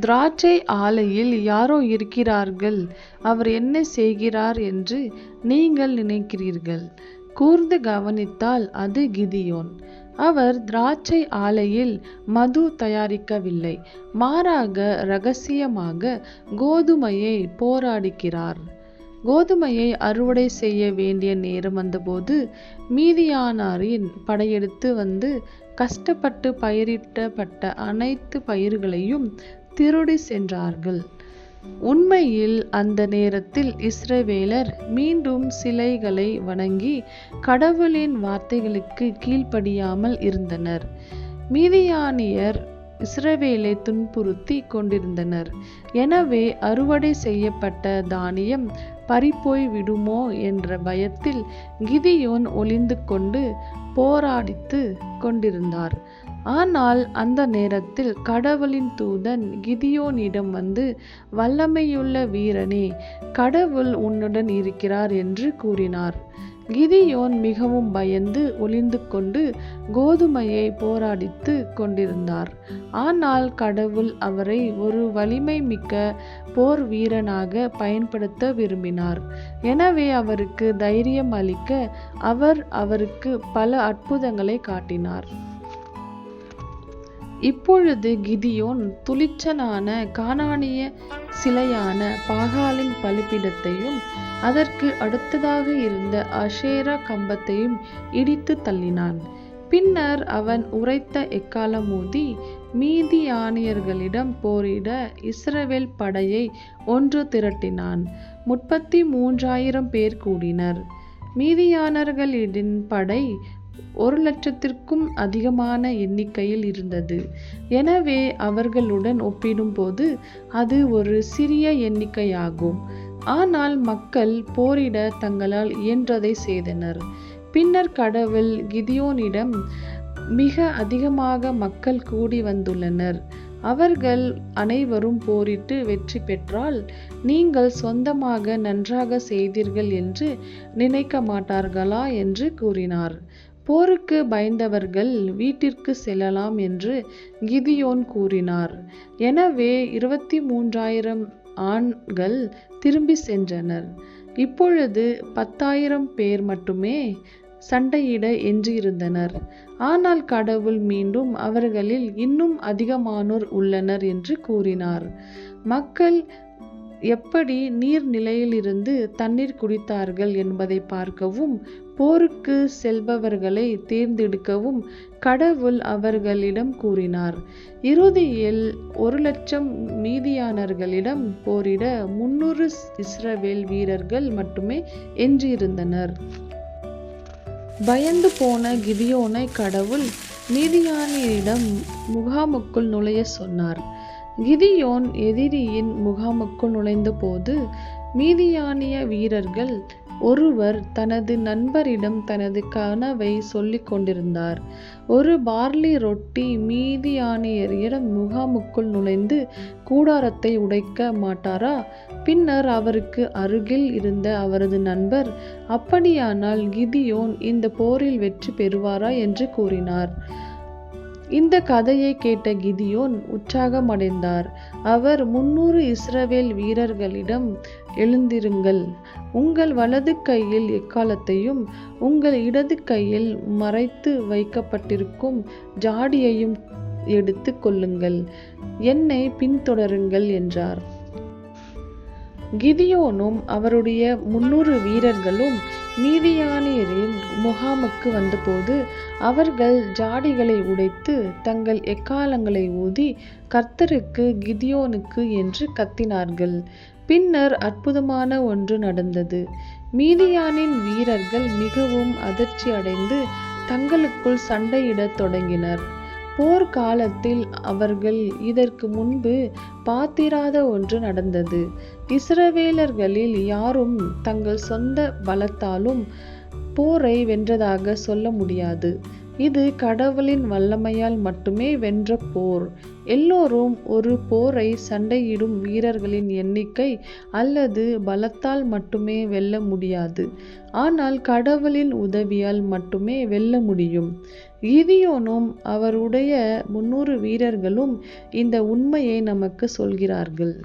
திராட்சை ஆலையில் யாரோ இருக்கிறார்கள். அவர் என்ன செய்கிறார் என்று நீங்கள் நினைக்கிறீர்கள். கூர்ந்து கவனித்தால் அது கிதியோன். அவர் திராட்சை ஆலையில் மது தயாரிக்கவில்லை. மாறாக ரகசியமாக கோதுமையை போராடுகிறார் கோதுமையை அறுவடை செய்ய வேண்டிய நேரம் வந்தபோது மீதியானாரின் படையெடுத்து வந்து கஷ்டப்பட்டு பயிரிட்டப்பட்ட அனைத்து பயிர்களையும் திருடி சென்றார்கள். உண்மையில் அந்த நேரத்தில் இஸ்ரவேலர் மீண்டும் சிலைகளை வணங்கி கடவுளின் வார்த்தைகளுக்கு கீழ்ப்படியாமல் இருந்தனர். மீதியானியர் இஸ்ரவேலை துன்புறுத்தி கொண்டிருந்தனர். எனவே அறுவடை செய்யப்பட்ட தானியம் பறிப்போய் விடுமோ என்ற பயத்தில் கிதியோன் ஒளிந்து கொண்டு போராடித்து கொண்டிருந்தார். ஆனால் அந்த நேரத்தில் கடவுளின் தூதன் கிதியோனிடம் வந்து வல்லமையுள்ள வீரனே கடவுள் உன்னுடன் இருக்கிறார் என்று கூறினார். கிதியோன் மிகவும் பயந்து ஒளிந்து கொண்டு கோதுமையை போராடித்து கொண்டிருந்தார். ஆனால் கடவுள் அவரை ஒரு வலிமை மிக்க போர் வீரனாக பயன்படுத்த விரும்பினார். எனவே அவருக்கு தைரியம் அளிக்க அவர் அவருக்கு பல அற்புதங்களை காட்டினார். இப்பொழுது கிதியோன் துளிச்சனான கானானிய சிலையான பாகாலின் பலிப்பிடத்தையும் அதற்கு அடுத்ததாக இருந்த அஷேரா கம்பத்தையும் இடித்து தள்ளினான். பின்னர் அவன் உரைத்த எக்காலம் ஊதி மீதியானியர்களிடம் போரிட இஸ்ரவேல் படையை ஒன்று திரட்டினான். முப்பத்தி மூன்றாயிரம் பேர் கூடினர். மீதியானர்களின் படை ஒரு லட்சத்திற்கும் அதிகமான எண்ணிக்கையில் இருந்தது. எனவே அவர்களுடன் ஒப்பிடும்போது அது ஒரு சிறிய எண்ணிக்கையாகும். ஆனால் மக்கள் போரிட தங்களால் இயன்றதை செய்தனர். பின்னர் கடவுள் கிதியோனிடம் மிக அதிகமாக மக்கள் கூடி வந்துள்ளனர். அவர்கள் அனைவரும் போரிட்டு வெற்றி பெற்றால் நீங்கள் சொந்தமாக நன்றாக செய்தீர்கள் என்று நினைக்க மாட்டார்களா என்று கூறினார். போருக்கு பயந்தவர்கள் வீட்டிற்கு செல்லலாம் என்று கிதியோன் கூறினார். எனவே இருபத்தி மூன்றாயிரம் ஆண்கள் திரும்பி சென்றனர். இப்பொழுது பத்தாயிரம் பேர் மட்டுமே சண்டையிட எஞ்சியிருந்தனர். ஆனால் கடவுள் மீண்டும் அவர்களில் இன்னும் அதிகமானோர் உள்ளனர் என்று கூறினார். மக்கள் எப்படி நீர் நிலையிலிருந்து தண்ணீர் குடித்தார்கள் என்பதை பார்க்கவும் போருக்கு செல்பவர்களை தேர்ந்தெடுக்கவும் கடவுள் அவர்களிடம் கூறினார். இறுதியில் ஒரு லட்சம் மீதியானர்களிடம் போரிட முன்னூறு இஸ்ரவேல் வீரர்கள் மட்டுமே எஞ்சியிருந்தனர் பயந்து போன கிதியோனை கடவுள் மீதியானியிடம் முகாமுக்குள் நுழைய சொன்னார். கிதியோன் எதிரியின் முகாமுக்குள் நுழைந்தபோது மீதியானிய வீரர்கள் ஒருவர் தனது நண்பரிடம் தனது கனவை சொல்லிக் கொண்டிருந்தார். ஒரு பார்லி ரொட்டி மீதியானியரிடம் முகாமுக்குள் நுழைந்து கூடாரத்தை உடைக்க மாட்டாரா? பின்னர் அவருக்கு அருகில் இருந்த அவரது நண்பர் அப்படியானால் கிதியோன் இந்த போரில் வெற்றி பெறுவாரா? என்று கூறினார். இந்த கதையை கேட்ட கிதியோன் உற்சாகமடைந்தார். அவர் முன்னூறு இஸ்ரவேல் வீரர்களிடம் எழுந்திருங்கள். உங்கள் வலது கையில் எக்காலத்தையும் உங்கள் இடது கையில் மறைத்து வைக்கப்பட்டிருக்கும் ஜாடியையும் எடுத்து கொள்ளுங்கள். என்னை பின்தொடருங்கள் என்றார். கிதியோனும் அவருடைய முன்னூறு வீரர்களும் மீதியானியரின் முகாமுக்கு வந்தபோது அவர்கள் ஜாடிகளை உடைத்து தங்கள் எக்காலங்களை ஊதி கர்த்தருக்கு கிதியோனுக்கு என்று கத்தினார்கள். பின்னர் அற்புதமான ஒன்று நடந்தது. மீதியானின் வீரர்கள் மிகவும் அதிர்ச்சி அடைந்து தங்களுக்குள் சண்டையிடத் தொடங்கினர். போர்க்காலத்தில் அவர்கள் இதற்கு முன்பு பார்த்திராத ஒன்று நடந்தது. இஸ்ரவேலர்களில் யாரும் தங்கள் சொந்த பலத்தாலும் போரை வென்றதாக சொல்ல முடியாது. இது கடவுளின் வல்லமையால் மட்டுமே வென்ற போர். எல்லோரும் ஒரு போரை சண்டையிடும் வீரர்களின் எண்ணிக்கை அல்லது பலத்தால் மட்டுமே வெல்ல முடியாது. ஆனால் கடவுளின் உதவியால் மட்டுமே வெல்ல முடியும். கிதியோனும் அவருடைய முன்னூறு வீரர்களும் இந்த உண்மையை நமக்கு சொல்கிறார்கள்.